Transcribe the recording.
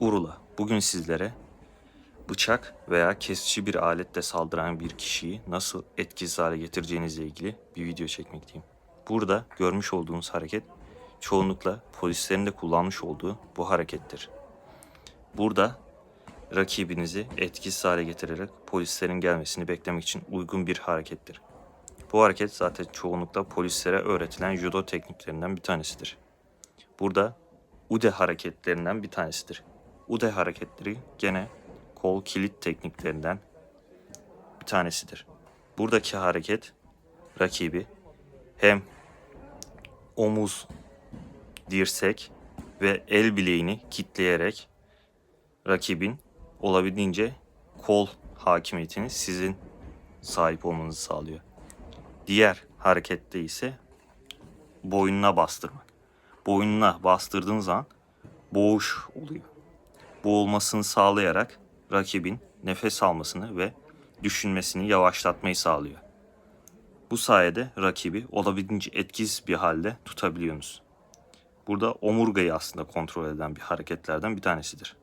Urula. Bugün sizlere bıçak veya kesici bir aletle saldıran bir kişiyi nasıl etkisiz hale getireceğinizle ilgili bir video çekmekteyim. Burada görmüş olduğunuz hareket çoğunlukla polislerin de kullanmış olduğu bu harekettir. Burada rakibinizi etkisiz hale getirerek polislerin gelmesini beklemek için uygun bir harekettir. Bu hareket zaten çoğunlukla polislere öğretilen judo tekniklerinden bir tanesidir. Burada ude hareketlerinden bir tanesidir. Ude hareketleri gene kol kilit tekniklerinden bir tanesidir. Buradaki hareket rakibi hem omuz, dirsek ve el bileğini kitleyerek rakibin olabildiğince kol hakimiyetini sizin sahip olmanızı sağlıyor. Diğer harekette ise boynuna bastırmak. Boynuna bastırdığın zaman boğuş oluyor. Boğulmasını sağlayarak rakibin nefes almasını ve düşünmesini yavaşlatmayı sağlıyor. Bu sayede rakibi olabildiğince etkisiz bir halde tutabiliyorsunuz. Burada omurgayı aslında kontrol eden bir hareketlerden bir tanesidir.